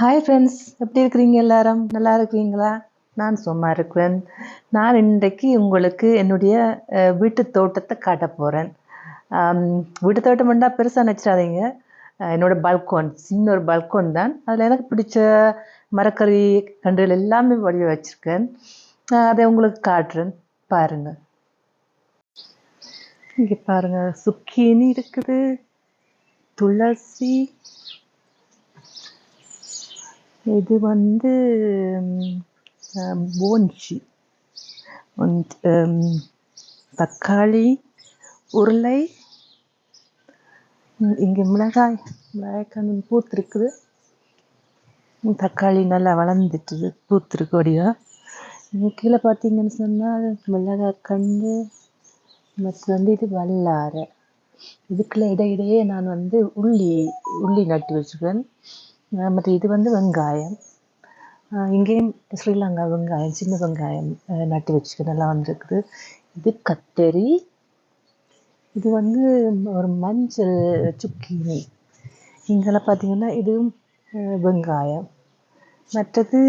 Hi friends எப்படி இருக்கிறீங்க எல்லாரும்? நல்லா இருக்கிறீங்களா? நான் சும்மா இருக்கிறேன். நான் இன்றைக்கு உங்களுக்கு என்னுடைய வீட்டு தோட்டத்தை காட்ட போகிறேன் வீட்டு தோட்டம் பண்ணால் பெருசாக நினச்சிடாதீங்க. என்னோடய என்னோட பல்கோன் சின்ன ஒரு பல்கோன் தான். அதில் எனக்கு பிடிச்ச மரக்கறி கன்றுகள் எல்லாமே வடிவ வச்சுருக்கேன். அதை உங்களுக்கு காட்டுறேன். பாருங்கள் இங்கே பாருங்கள் சுக்கீனி இருக்குது. துளசி இது வந்து ம், und தக்காளி உருளை இங்கே மிளகாய் மிளகாய் பூத்திருக்குது. தக்காளி நல்லா வளர்ந்துட்டுது பூத்திருக்கு ஒடியா இங்கே கீழே பார்த்தீங்கன்னு சொன்னால் மிளகாய் கண்டு மற்ற வந்து இது வல்லாரை. இதுக்குள்ள இடையிடையே நான் வந்து உள்ளி உள்ளி நட்டு வச்சுருக்கேன். மற்ற இது வந்து வெங்காயம். இங்கேயும் ஸ்ரீலங்கா வெங்காயம் சின்ன வெங்காயம் நட்டு வச்சுக்க நல்லா வந்துருக்குது. இது கத்தரி. இது வந்து ஒரு மஞ்சள் சுக்கினி. இங்கெல்லாம் பார்த்தீங்கன்னா இதுவும் வெங்காயம். மற்றது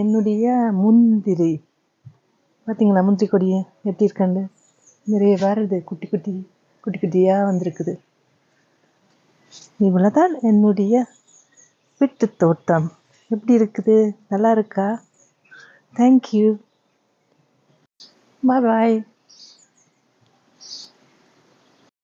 என்னுடைய முந்திரி. பார்த்தீங்களா முந்திரி கொடியை எப்படி இருக்கண்டு நிறைய வருது குட்டி குட்டி குட்டி குட்டியாக வந்திருக்குது. இவ்வளோதான் என்னுடைய வீட்டு தோட்டம். எப்படி இருக்குது? நல்லா இருக்கா? தேங்க்யூ பாய் பாய்